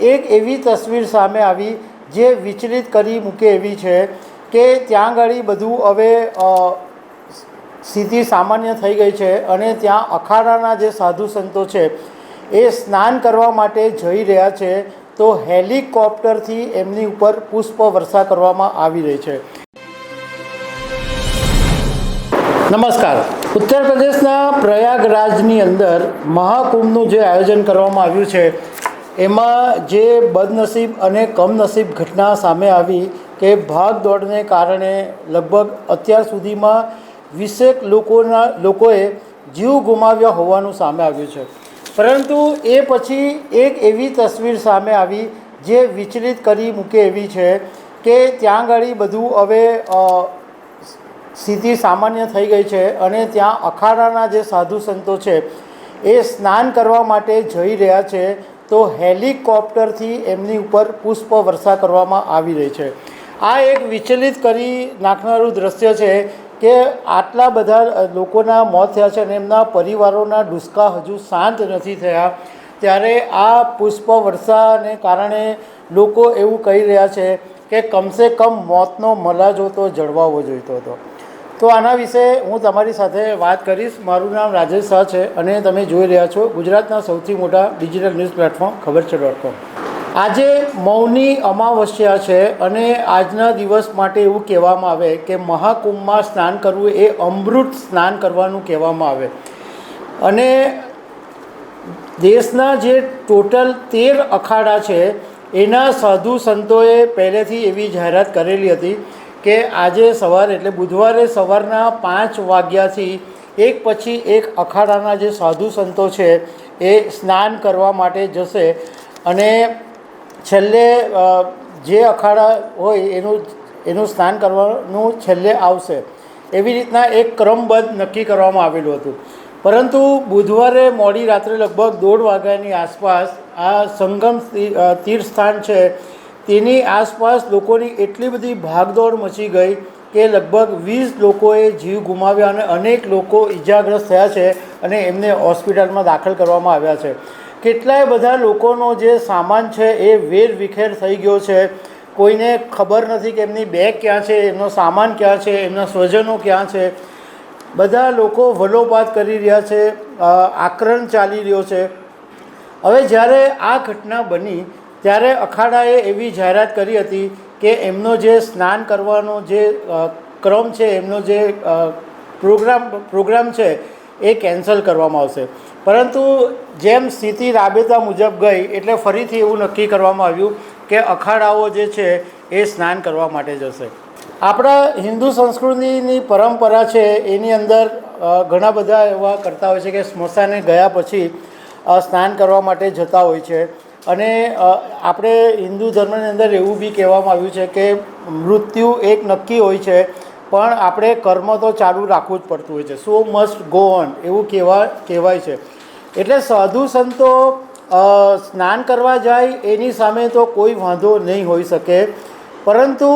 એક એવી તસવીર સામે આવી જે વિચલિત કરી મૂકે એવી છે કે ત્યાં આગળ બધું હવે સ્થિતિ સામાન્ય થઈ ગઈ છે અને ત્યાં અખાડાના જે સાધુ સંતો છે એ સ્નાન કરવા માટે જઈ રહ્યા છે, તો હેલિકોપ્ટરથી એમની ઉપર પુષ્પ વર્ષા કરવામાં આવી રહી છે. નમસ્કાર. ઉત્તર પ્રદેશના પ્રયાગરાજની અંદર મહાકુંભનું જે આયોજન કરવામાં આવ્યું છે એમાં જે બદનસીબ અને કમનસીબ ઘટના સામે આવી કે ભાગદોડને કારણે લગભગ અત્યાર સુધીમાં વીસેક લોકોના, લોકોએ જીવ ગુમાવ્યા હોવાનું સામે આવ્યું છે. પરંતુ એ પછી એક એવી તસવીર સામે આવી જે વિચલિત કરી મૂકે એવી છે કે ત્યાં આગળ બધું હવે સ્થિતિ સામાન્ય થઈ ગઈ છે અને ત્યાં અખાડાના જે સાધુ સંતો છે એ સ્નાન કરવા માટે જઈ રહ્યા છે તો હેલિકોપ્ટરથી એમની ઉપર પુષ્પ વર્ષા કરવામાં આવી રહી છે. આ એક વિચલિત કરી નાખનારું દ્રશ્ય છે કે આટલા બધા લોકોના મોત થયા છે અને એમના પરિવારોના ડુસકા હજુ શાંત નથી થયા. ત્યારે આ પુષ્પ વર્ષાને કારણે લોકો એવું કહી રહ્યા છે કે કમસે કમ મોતનો મલાજો તો જળવાવો જોઈતો હતો. તો આના વિશે હું તમારી સાથે વાત કરીશ. મારું નામ રાજેશ શાહ છે અને તમે જોઈ રહ્યા છો ગુજરાતના સૌથી મોટા ડિજિટલ ન્યૂઝ પ્લેટફોર્મ ખબર છે ડોટ કોમ આજે મૌની અમાવસ્યા છે અને આજના દિવસ માટે એવું કહેવામાં આવે કે મહાકુંભમાં સ્નાન કરવું એ અમૃત સ્નાન કરવાનું કહેવામાં આવે. અને દેશના જે ટોટલ તેર અખાડા છે એના સાધુ સંતોએ પહેલેથી એવી જાહેરાત કરેલી હતી કે આજે સવારે એટલે બુધવારે સવારના પાંચ વાગ્યાથી એક પછી એક અખાડાના જે સાધુ સંતો છે એ સ્નાન કરવા માટે જશે. અને છેલ્લે જે અખાડા હોય એનું એનું સ્નાન કરવાનું છેલ્લે આવશે. એવી રીતના એક ક્રમબદ્ધ નક્કી કરવામાં આવેલું હતું. પરંતુ બુધવારે મોડી રાત્રે લગભગ દોઢ વાગ્યાની આસપાસ આ સંગમ તીર્થસ્થાન છે તેની આસપાસ લોકોની એટલી બધી ભાગદોડ મચી ગઈ કે લગભગ વીસ લોકોએ જીવ ગુમાવ્યા અને અનેક લોકો ઈજાગ્રસ્ત થયા છે અને એમને હોસ્પિટલમાં દાખલ કરવામાં આવ્યા છે. કેટલાય બધા લોકોનો જે સામાન છે એ વેર વિખેર થઈ ગયો છે. કોઈને ખબર નથી કે એમની બેગ ક્યાં છે, એમનો સામાન ક્યાં છે, એમના સ્વજનો ક્યાં છે. બધા લોકો વલોપાત કરી રહ્યા છે આક્રમણ ચાલી રહ્યો છે. હવે જ્યારે આ ઘટના બની ત્યારે અખાડાએ એવી જાહેરાત કરી હતી કે એમનો જે સ્નાન કરવાનો જે ક્રમ છે, એમનો જે પ્રોગ્રામ પ્રોગ્રામ છે, એ કેન્સલ કરવામાં આવશે. પરંતુ જેમ સ્થિતિ રાબેતા મુજબ ગઈ, એટલે ફરીથી એવું નક્કી કરવામાં આવ્યું કે અખાડાઓ જે છે, એ સ્નાન કરવા માટે જશે. આપણા હિન્દુ સંસ્કૃતિની પરંપરા છે, એની અંદર ઘણા બધા એવા કરતા હોય છે કે સ્મશાને ગયા પછી સ્નાન કરવા માટે જતા હોય છે. અને આપણે હિન્દુ ધર્મની અંદર એવું બી કહેવામાં આવ્યું છે કે મૃત્યુ એક નક્કી હોય છે, પણ આપણે કર્મ તો ચાલુ રાખવું જ પડતું હોય છે. સો મસ્ટ ગો ઓન એવું કહેવા, કહેવાય છે. એટલે સાધુ સંતો સ્નાન કરવા જાય એની સામે તો કોઈ વાંધો નહીં હોઈ શકે. પરંતુ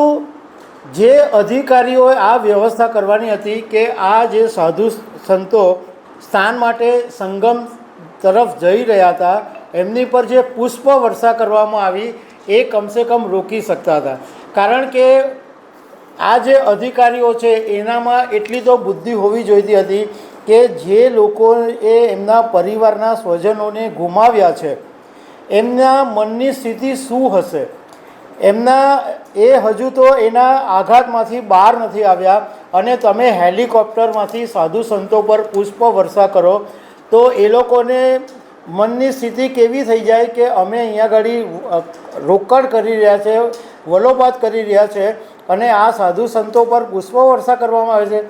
જે અધિકારીઓએ આ વ્યવસ્થા કરવાની હતી કે આ જે સાધુ સંતો સ્નાન માટે સંગમ તરફ જઈ રહ્યા હતા એમની પર જે પુષ્પ વર્ષા કરવામાં આવી, એ કમસે કમ રોકી શકતા હતા. કારણ કે આ જે અધિકારીઓ છે, એનામાં એટલી તો બુદ્ધિ હોવી જોઈતી હતી કે જે લોકોએ એમના પરિવારના સ્વજનોને ગુમાવ્યા છે, એમના મનની સ્થિતિ શું હશે? એમના, એ હજુ તો એના આઘાતમાંથી બહાર નથી આવ્યા અને તમે હેલિકોપ્ટરમાંથી સાધુ સંતો પર પુષ્પ વર્ષા કરો, તો એ લોકોને મનની સ્થિતિ કેવી થઈ જાય કે અમે અહીંયા આગળ રોકડ કરી રહ્યા છે, વલોપાત કરી રહ્યા છે અને આ સાધુ સંતો પર પુષ્પ વર્ષા કરવામાં આવે છે.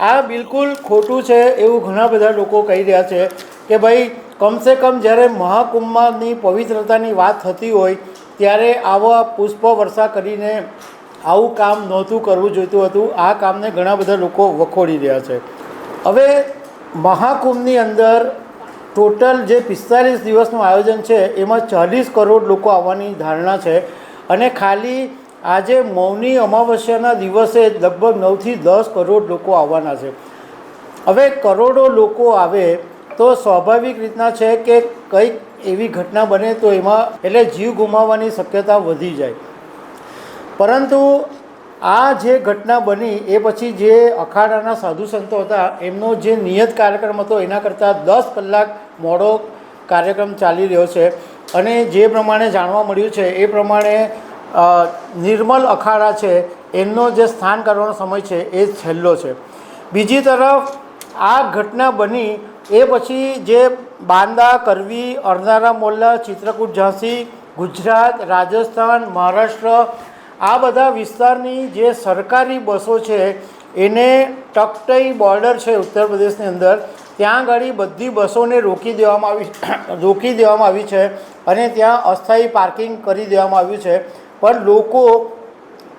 આ બિલકુલ ખોટું છે એવું ઘણા બધા લોકો કહી રહ્યા છે કે ભાઈ, કમસે કમ જ્યારે મહાકુંભમાંની પવિત્રતાની વાત થતી હોય ત્યારે આવા પુષ્પ વર્ષા કરીને આવું કામ નહોતું કરવું જોઈતું હતું. આ કામને ઘણા બધા લોકો વખોડી રહ્યા છે. હવે મહાકુંભની અંદર ટોટલ જે પિસ્તાલીસ દિવસનું આયોજન છે, એમાં ચાલીસ કરોડ લોકો આવવાની ધારણા છે. અને ખાલી આજે મૌની અમાવસ્યાના દિવસે લગભગ નવથી દસ કરોડ લોકો આવવાના છે. હવે કરોડો લોકો આવે તો સ્વાભાવિક રીતના છે કે કંઈક એવી ઘટના બને તો એમાં એટલે જીવ ગુમાવવાની શક્યતા વધી જાય. પરંતુ આ જે ઘટના બની એ પછી જે અખાડાના સાધુ સંતો હતા, એમનો જે નિયત કાર્યક્રમ હતો, એના કરતાં દસ કલાક મોડો કાર્યક્રમ ચાલી રહ્યો છે અને જે પ્રમાણે જાણવા મળ્યું છે એ પ્રમાણે નિર્મલ અખાડા છે, એમનો જે સ્થાન કરવાનો સમય છે એ છેલ્લો છે. બીજી તરફ, આ ઘટના બની એ પછી જે બાંદા, કરવી, અરનારા મોલ્લા, ચિત્રકૂટ, ઝાંસી, ગુજરાત, રાજસ્થાન, મહારાષ્ટ્ર, આ બધા વિસ્તારની જે સરકારી બસો છે એને ટકટઈ બોર્ડર છે ઉત્તર પ્રદેશની અંદર ત્યાં આગળ બધી બસોને રોકી દેવામાં આવી રોકી દેવામાં આવી છે અને ત્યાં અસ્થાયી પાર્કિંગ કરી દેવામાં આવ્યું છે. પણ લોકો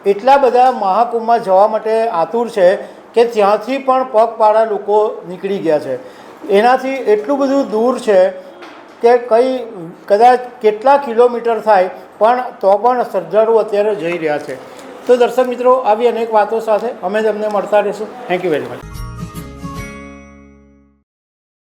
એટલા બધા મહાકુંભમાં જવા માટે આતુર છે કે ત્યાંથી પણ પગપાળા લોકો નીકળી ગયા છે. એનાથી એટલું બધું દૂર છે કે કંઈ કદાચ કેટલા કિલોમીટર થાય, પણ તો પણ શ્રદ્ધાળુ અત્યારે જઈ રહ્યા છે. તો દર્શક મિત્રો, આવી અનેક વાતો સાથે અમે તમને મળતા રહીશું. Thank you very much